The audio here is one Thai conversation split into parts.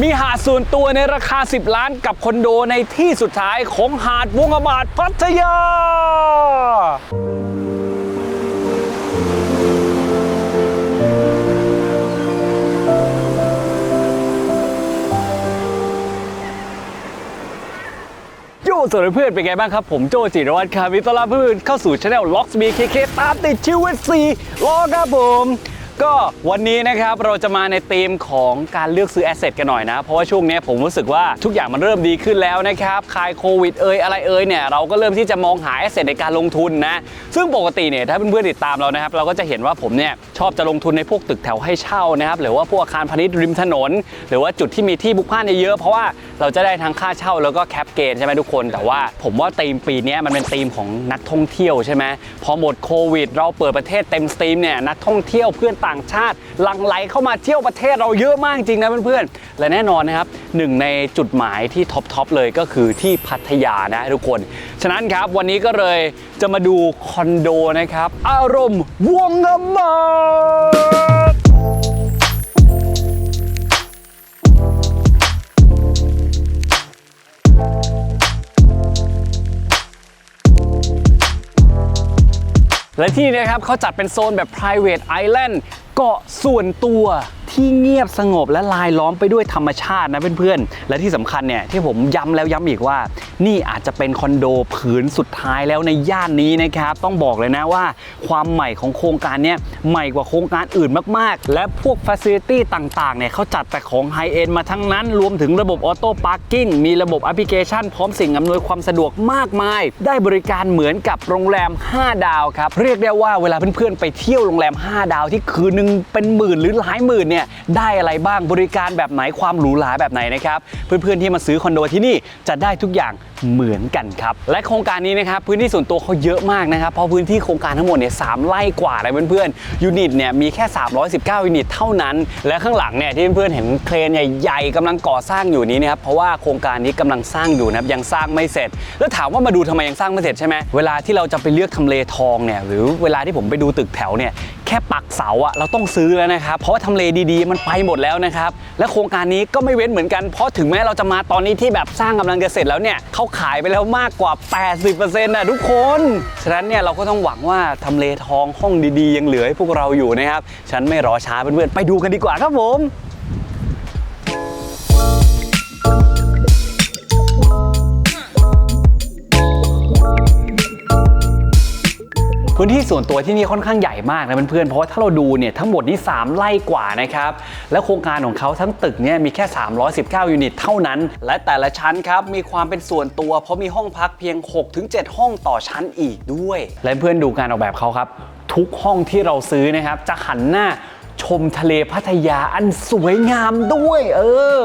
มีหาดส่วนตัวในราคา 10 ล้านกับคอนโดในที่สุดท้ายของหาดวงอบาทพัทยา โยสวัสดีเพื่อนเป็นไงบ้างครับ ผมโจจิรวัตรครับวิตลาเพื่อนเข้าสู่ช anel Locks BKK ตามติดชีวิตซีล้อครับผม ก็วันนี้นะครับเราจะมาในธีมของการเลือกซื้อแอสเซทกันหน่อยนะ เพราะว่าช่วงนี้ผมรู้สึกว่าทุกอย่างมันเริ่มดีขึ้นแล้วนะครับคลายโควิดเอ่ยอะไรเอ่ยเนี่ยเราก็เริ่มที่จะมองหาแอสเซทในการลงทุนนะ ซึ่งปกติเนี่ยถ้าเพื่อนๆติดตามเรานะครับ เราก็จะเห็นว่าผมเนี่ยชอบจะลงทุนในพวกตึกแถวให้เช่านะครับหรือว่าพวกอาคารพาณิชย์ริมถนน หรือว่าจุดที่มีที่บุกพล่านเยอะๆเพราะว่า เราจะได้ทั้งค่าเช่าแล้วก็แคปเกณฑ์ใช่ไหมทุกคน แต่ว่าผมว่าธีมปีนี้มันเป็นธีมของนักท่องเที่ยวใช่ไหมพอหมดโควิด เราเปิดประเทศเต็มสตรีมเนี่ยนักท่องเที่ยวเพื่อนต่างชาติหลั่งไหลเข้ามาเที่ยวประเทศเราเยอะมากจริงนะเพื่อนๆและแน่นอนนะครับหนึ่งในจุดหมายที่ท็อปทอปเลยก็คือที่พัทยานะทุกคน ฉะนั้นครับวันนี้ก็เลยจะมาดูคอนโดนะครับ อารมณ์วงอมา และที่นี่นะครับเขาจัดเป็นโซนแบบ private island เกาะส่วนตัว ที่เงียบสงบและลายล้อมไปด้วยธรรมชาตินะเพื่อนๆ และที่สำคัญเนี่ยที่ผมย้ำแล้วย้ำอีกว่า นี่อาจจะเป็นคอนโดผืนสุดท้ายแล้วในย่านนี้นะครับ ต้องบอกเลยนะว่า ความใหม่ของโครงการเนี้ยใหม่กว่าโครงการอื่นมากๆ และพวกฟ a ซิลิตี้ต่างๆเนี่ยเขาจัดแต่ของไฮเอ็นมาทั้งนั้น รวมถึงระบบออโต้พาร์กิ้งมีระบบแอปพลิเคชัน พร้อมสิ่งอำนวยความสะดวกมากมาย ได้บริการเหมือนกับโรงแรม 5 ดาวครับเรียกได้ว่าเวลาเพื่อนๆไปเที่ยวโรงแรม 5 ดาวที่คืนนึงเป็นหมื่นหรือหลายหมื่นเนี่ยได้อะไรบ้างบริการแบบไหนความหรูหราแบบไหนนะครับเพื่อนๆที่มาซื้อคอนโดที่นี่จะได้ทุกอย่างเหมือนกันครับและโครงการนี้นะครับพื้นที่ส่วนตัวเขาเยอะมากนะครับเพราะพื้นที่โครงการทั้งหมดเนี่ยสามไร่กว่าเลยเพื่อนๆยูนิตเนี่ยมีแค่ 319 ยูนิตเท่านั้น และข้างหลังเนี่ยที่เพื่อนๆเห็นเครนใหญ่ๆกำลังก่อสร้างอยู่นี้นะครับเพราะว่าโครงการนี้กำลังสร้างอยู่นะครับยังสร้างไม่เสร็จ แล้วถามว่ามาดูทำไมยังสร้างไม่เสร็จใช่ไหมเวลาที่เราจะไปเลือกทำเลทองเนี่ยหรือเวลาที่ผมไปดูตึกแถวเนี่ย แค่ปักเสาอะเราต้องซื้อแล้วนะครับ เพราะว่าทำเลดีๆ มันไปหมดแล้วนะครับ และโครงการนี้ก็ไม่เว้นเหมือนกัน เพราะถึงแม้เราจะมาตอนนี้ที่แบบสร้างกำลังจะเสร็จแล้วเนี่ยเขาขายไปแล้วมากกว่า 80%นะทุกคน ฉะนั้นเนี่ยเราก็ต้องหวังว่าทำเลทองห้องดีๆ ยังเหลือให้พวกเราอยู่นะครับ ฉันไม่รอช้าเพื่อนๆไปดูกันดีกว่าครับผม พื้นที่ส่วนตัวที่นี่ค่อนข้างใหญ่มากนะเพื่อนๆเพราะว่าถ้าเราดูเนี่ยทั้งหมดนี้ 3 ไร่กว่านะครับและโครงการของเขาทั้งตึกเนี่ยมีแค่ 319 ยูนิตเท่านั้น และแต่ละชั้นครับมีความเป็นส่วนตัวเพราะมีห้องพักเพียง 6-7 ห้องต่อชั้นอีกด้วย และเพื่อนดูการออกแบบเขาครับ ทุกห้องที่เราซื้อนะครับจะหันหน้า ชมทะเลพัทยาอันสวยงามด้วย เออ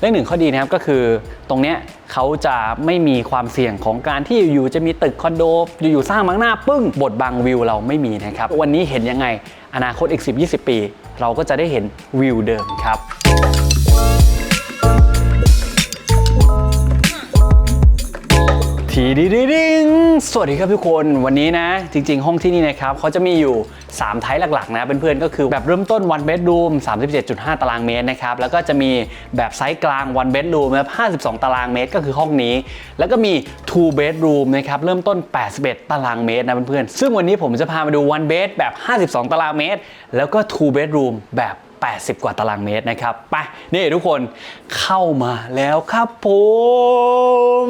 และหนึ่งข้อดีนะครับก็คือตรงเนี้ยเขาจะไม่มีความเสี่ยงของการที่อยู่ๆจะมีตึกคอนโด อยู่ๆสร้างมังหน้าปึ้งบทบังวิวเราไม่มีนะครับ วันนี้เห็นยังไงอนาคตอีก 10-20 ปี เราก็จะได้เห็นวิวเดิมครับ ทีดีดิงสวัสดีครับทุกคนวันนี้นะ จริง ๆ ห้องที่นี่นะครับเขาจะมีอยู่ 3 ไทป์หลักๆ นะเพื่อนๆก็คือแบบเริ่มต้น one bedroom 37.5 ตารางเมตรนะครับ แล้วก็จะมีแบบไซส์กลาง one bedroom นะครับ52 ตารางเมตรก็คือห้องนี้ แล้วก็มี two bedroom นะครับ เริ่มต้น 81 ตารางเมตรนะเพื่อนๆซึ่งวันนี้ผมจะพามาดู one bed แบบ 52 ตารางเมตร แล้วก็ two bedroom แบบ80 กว่าตารางเมตรนะครับไปนี่ทุกคนเข้ามาแล้วครับผม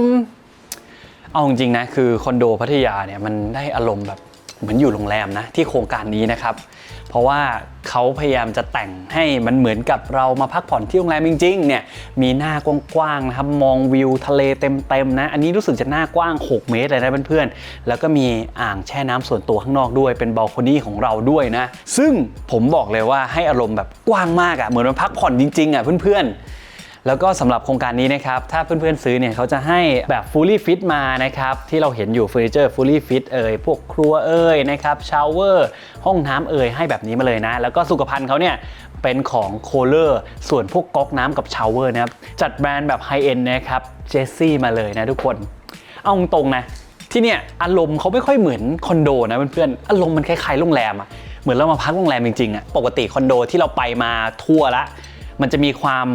เอาจริงๆนะคือคอนโดพัทยาเนี่ยมันได้อารมณ์แบบเหมือนอยู่โรงแรมนะที่โครงการนี้นะครับ เพราะว่าเขาพยายามจะแต่งให้มันเหมือนกับเรามาพักผ่อนที่โรงแรมจริงๆเนี่ยมีหน้ากว้างๆนะครับมองวิวทะเลเต็มๆนะ อันนี้รู้สึกจะหน้ากว้าง 6 เมตรเลยนะเพื่อนๆ แล้วก็มีอ่างแช่น้ำส่วนตัวข้างนอกด้วยเป็นบ a ลคอนี่ของเราด้วยนะ ซึ่งผมบอกเลยว่าให้อารมณ์แบบกว้างมากอะ่ะเหมือนมาพักผ่อนจริงๆอะเพื่อนๆ แล้วก็สำหรับโครงการนี้นะครับ ถ้าเพื่อนๆซื้อเนี่ยเขาจะให้แบบ fully fit มานะครับ ที่เราเห็นอยู่เฟอร์นิเจอร์ fully fit เอ่ยพวกครัวเอ่ยนะครับชาวเวอร์ห้องน้ำเอ่ยให้แบบนี้มาเลยนะ แล้วก็สุขภัณฑ์เขาเนี่ยเป็นของโคเลอร์ส่วนพวกก๊อกน้ำกับชาวเวอร์นะครับ จัดแบรนด์แบบไฮเอ็นนะครับเจสซี่มาเลยนะทุกคน เอาตรงนะ ที่เนี่ยอารมณ์เขาไม่ค่อยเหมือนคอนโดนะเพื่อนๆอารมณ์มันคล้ายๆโรงแรมอะเหมือนเรามาพักโรงแรมจริงๆอะปกติคอนโดที่เราไปมาทั่วละ มันจะมีความ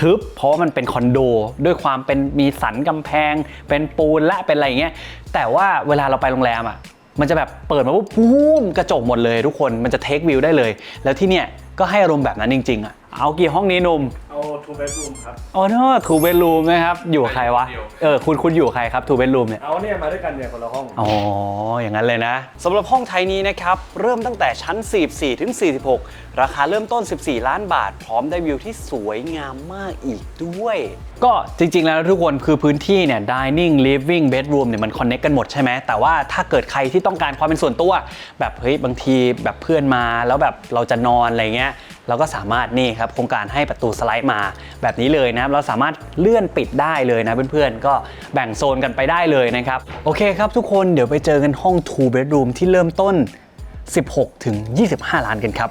ทึบ เพราะว่ามันเป็นคอนโด ด้วยความเป็นมีสันกำแพง เป็นปูนและเป็นอะไรอย่างเงี้ยแต่ว่าเวลาเราไปโรงแรมอะมันจะแบบเปิดมาปุ๊บปูมกระจกหมดเลยทุกคนมันจะเทควิวได้เลย แล้วที่เนี่ยก็ให้อารมณ์แบบนั้นจริงๆอะเอากี่ห้องนี้หนุ่ม ทูเบดรูมครับ อ๋อเนอะทูเบดรูมนะครับ อยู่กับใครวะเดียวเออ คุณคุณอยู่กับใครครับทูเบดรูมเนี่ย เอาเนี่ยมาด้วยกันเนี่ยคนละห้อง อ๋อ อย่างนั้นเลยนะสำหรับห้องไทยนี้นะครับ เริ่มตั้งแต่ชั้น 44 ถึง 46 ราคาเริ่มต้น 14 ล้านบาท พร้อมได้วิวที่สวยงามมากอีกด้วย ก็จริง ๆ แล้วทุกคนคือพื้นที่เนี่ย dining living bedroom เนี่ยมันคอนเน c กกันหมดใช่ไหมแต่ว่าถ้าเกิดใครที่ต้องการความเป็นส่วนตัว แบบเฮ้ยบางทีแบบเพื่อนมาแล้วแบบเราจะนอนอะไรเงี้ย เราก็สามารถนี่ครับโครงการให้ประตูสไลด์มาแบบนี้เลยนะครับเราสามารถเลื่อนปิดได้เลยนะเพื่อนๆ ก็แบ่งโซนกันไปได้เลยนะครับ โอเคครับทุกคนเดี๋ยวไปเจอกันห้อง2 bedroom ที่เริ่มต้น 16 ถึง 25 ล้านกันครับ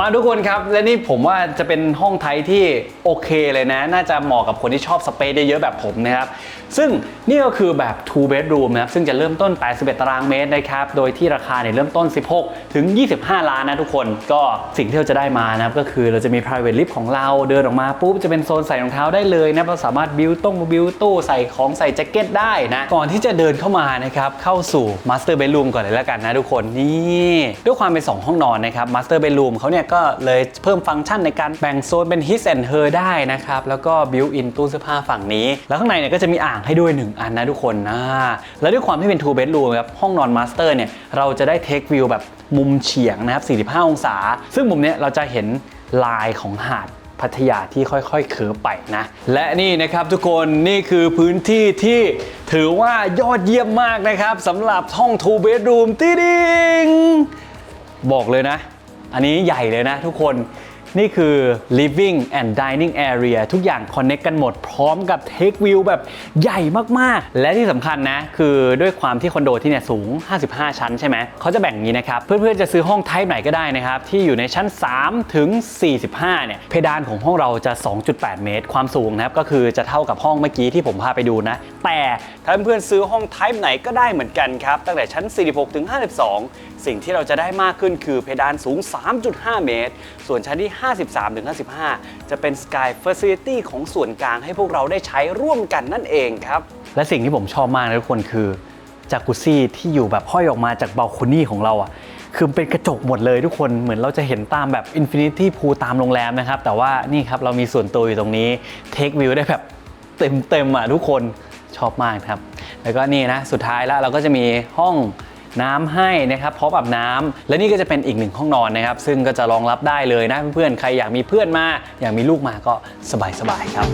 มาทุกคนครับ และนี่ผมว่าจะเป็นห้องไทยที่โอเคเลยนะ น่าจะเหมาะกับคนที่ชอบสเปซเยอะๆแบบผมนะครับ ซึ่งนี่ก็คือแบบ 2 bedroom นะครับ ซึ่งจะเริ่มต้น 81 ตารางเมตรนะครับ โดยที่ราคาเนี่ยเริ่มต้น 16 ถึง 25 ล้านนะทุกคน ก็สิ่งที่เราจะได้มานะครับ ก็คือเราจะมี private lift ของเราเดินออกมาปุ๊บจะเป็นโซนใส่รองเท้าได้เลยนะ เราสามารถบิวต้งบิวตู้ใส่ของใส่แจ็คเก็ตได้นะ ก่อนที่จะเดินเข้ามานะครับเข้าสู่ master bedroom ก่อนเลยแล้วกันนะทุกคนนี่ด้วยความเป็น 2 ห้องนอนนะครับ master bedroom เขาเนี่ยก็เลยเพิ่มฟังก์ชันในการแบ่งโซนเป็น his and her ได้นะครับ แล้วก็ built in ตู้เสื้อผ้าฝั่งนี้ แล้วข้างในเนี่ยก็จะมีอ่างให้ด้วย 1 อันนะทุกคนนะแล้วด้วยความที่เป็น two bedroom ครับห้องนอน master เนี่ยเราจะได้ take view แบบมุมเฉียงนะครับ 45 องศา ซึ่งมุมเนี้ยเราจะเห็นลายของหาดพัทยาที่ค่อยๆเคิร์ฟไปนะ และนี่นะครับทุกคนนี่คือพื้นที่ที่ถือว่ายอดเยี่ยมมากนะครับสำหรับห้อง two bedroom ตีดิงบอกเลยนะ อันนี้ใหญ่เลยนะทุกคน นี่คือ living and dining area ทุกอย่าง connect กันหมด พร้อมกับ take view แบบใหญ่มากๆ และที่สำคัญนะ คือด้วยความที่คอนโดที่เนี่ยสูง 55 ชั้นใช่ไหม เขาจะแบ่งอย่างนี้นะครับ เพื่อนๆ จะซื้อห้องไทป์ไหนก็ได้นะครับ ที่อยู่ในชั้น 3 ถึง 45 เนี่ย เพดานของห้องเราจะ 2.8 เมตร ความสูงนะครับ ก็คือจะเท่ากับห้องเมื่อกี้ที่ผมพาไปดูนะ แต่ถ้าเพื่อนๆซื้อห้องไทป์ไหนก็ได้เหมือนกันครับ ตั้งแต่ชั้น 46 ถึง 52 สิ่งที่เราจะได้มากขึ้นคือเพดานสูง 3.5 เมตร ส่วนชั้นที่53-55 จะเป็น Sky Facility ของส่วนกลางให้พวกเราได้ใช้ร่วมกันนั่นเองครับ และสิ่งที่ผมชอบมากนะทุกคนคือจากุซี่ที่อยู่แบบห้อยออกมาจากบ a ลคอนี่ของเราอะคือเป็นกระจกหมดเลยทุกคนเหมือนเราจะเห็นตามแบบ Infinity Pool ตามโรงแรมนะครับ แต่ว่านี่ครับเรามีส่วนตัวอยู่ตรงนี้เทควิวได้แบบเต็มๆอะทุกคนชอบมากครับ แล้วก็นี่นะ สุดท้ายแล้วเราก็จะมีห้อง น้ำให้นะครับพร้อมอาบน้ำและนี่ก็จะเป็นอีกหนึ่งห้องนอนนะครับ ซึ่งก็จะรองรับได้เลยนะเพื่อนๆใครอยากมีเพื่อนมา อยากมีลูกมาก็สบายๆครับ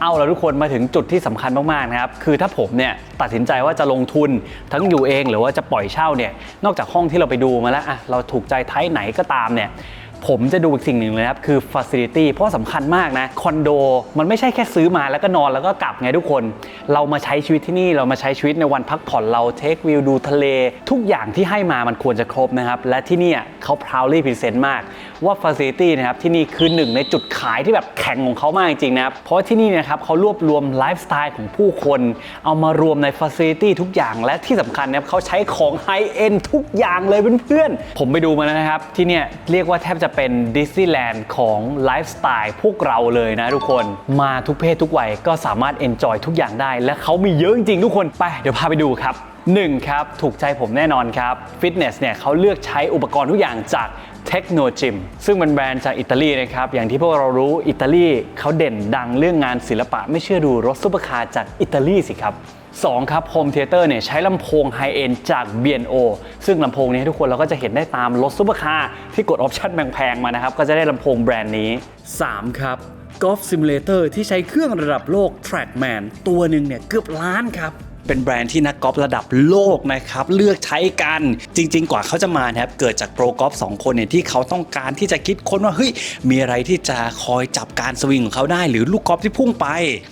เอาทุกคนมาถึงจุดที่สำคัญมากๆนะครับ คือถ้าผมเนี่ยตัดสินใจว่าจะลงทุนทั้งอยู่เองหรือว่าจะปล่อยเช่าเนี่ย นอกจากห้องที่เราไปดูมาแล้วอะเราถูกใจไทป์ไหนก็ตามเนี่ย ผมจะดูอีกสิ่งหนึ่งเลยครับ คือ Facility เพราะสำคัญมากนะ คอนโด มันไม่ใช่แค่ซื้อมาแล้วก็นอนแล้วก็กลับไงทุกคน เรามาใช้ชีวิตที่นี่เรามาใช้ชีวิตในวันพักผ่อนเราเทควิวดูทะเล ทุกอย่างที่ให้มามันควรจะครบนะครับ และที่นี่เขา proudly present มากว่า Facility นะครับที่นี่คือหนึ่งในจุดขายที่แบบแข็งของเขามากจริงๆนะครับ เพราะที่นี่นะครับเขารวบรวมไลฟ์สไตล์ของผู้คน เอามารวมใน Facility ทุกอย่างและที่สำคัญนะครับเขาใช้ของไฮเอ็นทุกอย่างเลยเพื่อนๆผมไปดูมาแล้วนะครับที่เนี่ยเรียกว่าแทบจะเป็นดิสนีย์แลนด์ของไลฟ์สไตล์พวกเราเลยนะทุกคนมาทุกเพศทุกวัยก็สามารถเอนจอยทุกอย่างได้ และเขามีเยอะจริงๆทุกคนไปเดี๋ยวพาไปดูครับ 1 ครับ ถูกใจผมแน่นอนครับฟิตเนสเนี่ยเขาเลือกใช้อุปกรณ์ทุกอย่างจาก เทคโนจิมซึ่งเป็นแบรนด์จากอิตาลีนะครับ อย่างที่พวกเรารู้อิตาลีเขาเด่นดังเรื่องงานศิลปะ ไม่เชื่อดูรถซุปเปอร์คาร์จากอิตาลีสิครับ 2 ครับโฮมเทเตอร์เนี่ยใช้ลำโพงไฮเอ็นจาก B&O ซึ่งลำโพงนี้ทุกคนเราก็จะเห็นได้ตามรถซุปเปอร์คาร์ที่กดออปชั่นแพงๆมานะครับ ก็จะได้ลำโพงแบรนด์นี้ 3 ครับ Golf Simulator ที่ใช้เครื่องระดับโลก Trackman ตัวหนึ่งเนี่ยเกือบล้านครับ เป็นแบรนด์ที่นักกอล์ฟระดับโลกนะครับเลือกใช้กันจริง ๆ กว่าเขาจะมานะครับเกิดจากโปรกอล์ฟสองคนเนี่ยที่เขาต้องการที่จะคิดค้นว่าเฮ้ยมีอะไรที่จะคอยจับการสวิงของเขาได้ หรือลูกกอล์ฟที่พุ่งไป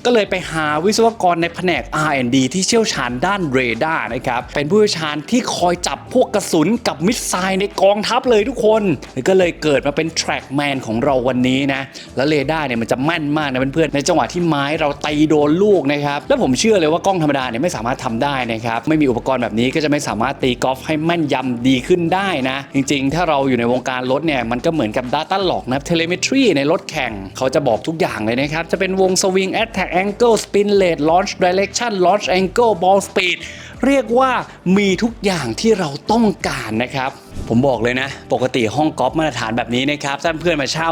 ก็เลยไปหาวิศวกรในแผนก R&D ที่เชี่ยวชาญด้านเรดาร์นะครับเป็นผู้เชี่ยวชาญที่คอยจับพวกกระสุนกับมิสไซล์ในกองทัพเลยทุกคนก็เลยเกิดมาเป็น Trackman ของเราวันนี้นะแล้วเรดาร์เนี่ยมันจะแม่นมากนะเพื่อนๆในจังหวะที่ไม้เราตีโดนลูกนะครับแล้วผมเชื่อเลยว่ากล้องธรรมดาเนี่ยไม่สามารถทำได้นะครับไม่มีอุปกรณ์แบบนี้ก็จะไม่สามารถตีกอล์ฟให้แม่นยำดีขึ้นได้นะจริงๆ ถ้าเราอยู่ในวงการรถเนี่ยมันก็เหมือนกับ Data Log นะเทเลเมทรีในรถแข่งเขาจะบอกทุกอย่างเลยนะครับ จะเป็นวงสวิงแอตแทกแองเกิลสปินเลทลอนช์ดิเรกชันลอนช์แองเกิลบอลสปีดเรียกว่ามีทุกอย่างที่เราต้องการนะครับ ผมบอกเลยนะ ปกติห้องกอล์ฟมาตรฐานแบบนี้นะครับท่านเพื่อนมาเช่า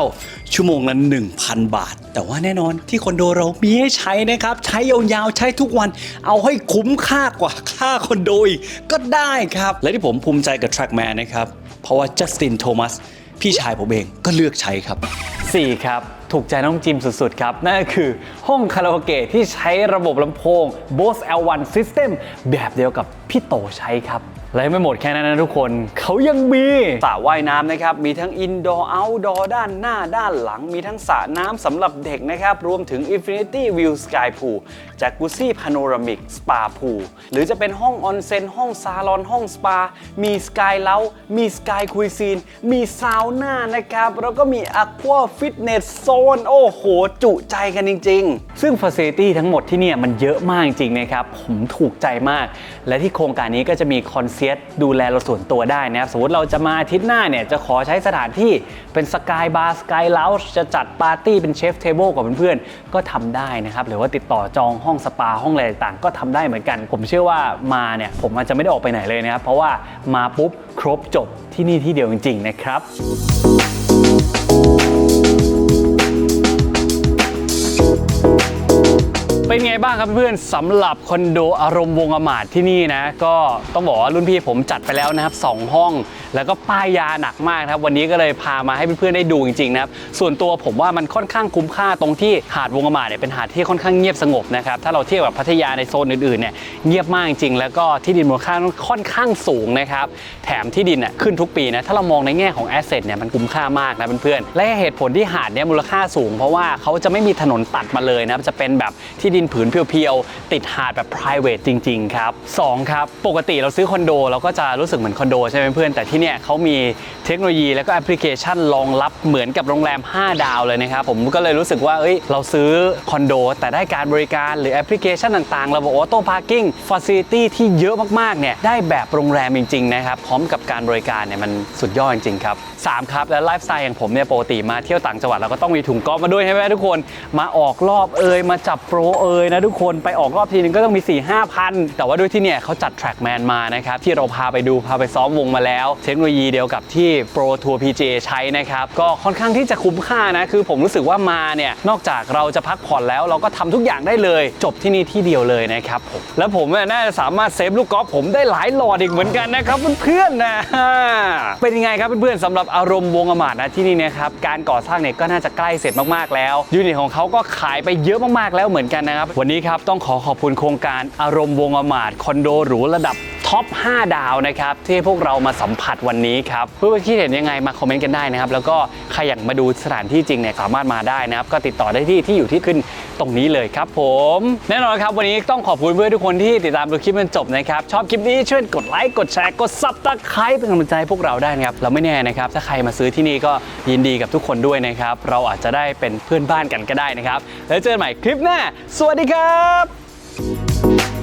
ชั่วโมงละ1,000 บาท แต่ว่าแน่นอนที่คอนโดเรามีให้ใช้นะครับ ใช้ยาวๆใช้ทุกวัน เอาให้คุ้มค่ากว่าค่าคอนโดอีกก็ได้ครับ และที่ผมภูมิใจกับ Trackman นะครับ เพราะว่าจัสตินโทมัสพี่ชายผมเองก็เลือกใช้ครับ 4 ครับ ถูกใจน้องจิมสุดๆ ครับ นั่นก็คือห้องคาราโอเกะที่ใช้ระบบลำโพง Bose L1 System แบบเดียวกับพี่โตใช้ครับ และยังไม่หมดแค่นั้นนะทุกคน เขายังมีสระว่ายน้ำนะครับ มีทั้งอินดอร์เอาท์ดอร์ด้านหน้าด้านหลัง มีทั้งสระน้ำสำหรับเด็กนะครับ รวมถึง Infinity View Sky Pool จากกุซี่พาโนรามิกสปาพูลหรือจะเป็นห้องออนเซ็นห้องซาลอนห้องสปา มีสกายเลามีสกายคุยซีน มีซาวน่านะครับ แล้วก็มีอ q u a ฟิตเนสโซนโอ้โห จุใจกันจริง ๆ ซึ่งฟ a ซิลิตี้ทั้งหมดที่เนี่ยมันเยอะมากจริงๆนะครับผมถูกใจมาก และที่โครงการนี้ก็จะมีคอนเซียสดูแลเราส่วนตัวได้นะครับสมมติเราจะมาอาทิตย์หน้าเนี่ยจะขอใช้สถานที่เป็นสกายบาร์สกายเลาจะจัดปาร์ตี้เป็นเชฟเทเบิลกับเพื่อนๆก็ทำได้นะครับหรือว่าติดต่อจองห้องสปาห้องอะไรต่างๆก็ทำได้เหมือนกัน ผมเชื่อว่ามาเนี่ยผมอาจจะไม่ได้ออกไปไหนเลยนะครับเพราะว่ามาปุ๊บครบจบที่นี่ที่เดียวจริงๆนะครับ เป็นไงบ้างครับเพื่อนสำหรับคอนโดอารมณ์วงอมาตย์ที่นี่นะ ก็ต้องบอกว่ารุ่นพี่ผมจัดไปแล้วนะครับ 2 ห้อง แล้วก็ป้ายยาหนักมากครับ วันนี้ก็เลยพามาให้เพื่อนๆได้ดูจริงๆนะครับ ส่วนตัวผมว่ามันค่อนข้างคุ้มค่าตรงที่หาดวงอมาตย์เนี่ยเป็นหาดที่ค่อนข้างเงียบสงบนะครับถ้าเราเทียบกับพัทยาในโซนอื่นๆเนี่ยเงียบมากจริงๆแล้วก็ที่ดินมูลค่าค่อนข้างสูงนะครับแถมที่ดินน่ะขึ้นทุกปีนะถ้าเรามองในแง่ของแอสเซทเนี่ยมันคุ้มค่ามากนะเพื่อนๆและเหตุผลที่หาดเนี่ยมูลค่าสูง เพราะว่าเขาจะไม่มีถนนตัดมาเลยนะจะเป็นแบบที่ดินผืนเพียวๆ ติดหาดแบบ private จริง ๆ ครับ 2 ครับ ปกติเราซื้อคอนโดเราก็จะรู้สึกเหมือนคอนโดใช่ไหมเพื่อน แต่ที่เนี่ยเขามีเทคโนโลยีแล้วก็แอปพลิเคชันรองรับเหมือนกับโรงแรม 5 ดาวเลยนะครับ ผมก็เลยรู้สึกว่าเอ้ยเราซื้อคอนโด แต่ได้การบริการหรือแอปพลิเคชันต่างๆ ระบบออโต้พาร์กิ้งฟ a ซิลิตี้ที่เยอะมากๆ เนี่ยได้แบบโรงแรมจริง ๆ นะครับพร้อมกับการบริการเนี่ยมันสุดยอดจริงๆครับ3ครับและไลฟ์สไตล์อย่างผมเนี่ยปกติมาเที่ยวต่างจังหวัดเราก็ต้องมีถุงกอล์ฟมาด้วยใช่ไหมทุกคนมาออกรอบเอยมาจับโปรเเอยนะทุกคนไปออกรอบทีนึงก็ต้องมี 4 5 0 0พัน แต่ว่าด้วยที่เนี่ยเขาจัด Trackman มานะครับ ที่เราพาไปดูพาไปซ้อมวงมาแล้ว เทคโนโลยีเดียวกับที่ Pro Tour PGA ใช้นะครับ ก็ค่อนข้างที่จะคุ้มค่านะ คือผมรู้สึกว่ามาเนี่ย นอกจากเราจะพักผ่อนแล้วเราก็ทำทุกอย่างได้เลย จบที่นี่ที่เดียวเลยนะครับผมแล้วผมน่าจะสามารถเซฟลูกกอล์ฟผมได้หลายหลอดอีกเหมือนกันนะครับเพื่อนๆนะเป็นยังไงครับเพื่อนๆสำหรับอารมณ์วงอมาตนะที่นี่นะครับการก่อสร้างเนี่ยก็น่าจะใกล้เสร็จมากๆแล้วยูนิตของเขาก็ขายไปเยอะมากๆแล้วเหมือนกันนะครับ วันนี้ครับต้องขอขอบคุณโครงการอารมณ์วงอมาตย์คอนโดหรูระดับ ท็อป 5 ดาวนะครับที่พวกเรามาสัมผัสวันนี้ครับเพื่อนๆคิดเห็นยังไงมาคอมเมนต์กันได้นะครับ แล้วก็ใครอยากมาดูสถานที่จริงเนี่ยสามารถมาได้นะครับ ก็ติดต่อได้ที่ที่อยู่ที่ขึ้นตรงนี้เลยครับผม แน่นอนครับวันนี้ต้องขอบคุณเพื่อนทุกคนที่ติดตามดูคลิปจนจบนะครับ ชอบคลิปนี้ช่วยกดไลค์กดแชร์กดซับตะไคร้เป็นกำลังใจพวกเราได้นะครับเราไม่แน่นะครับ ถ้าใครมาซื้อที่นี่ก็ยินดีกับทุกคนด้วยนะครับ เราอาจจะได้เป็นเพื่อนบ้านกันก็ได้นะครับ แล้วเจอกันใหม่คลิปหน้า สวัสดีครับ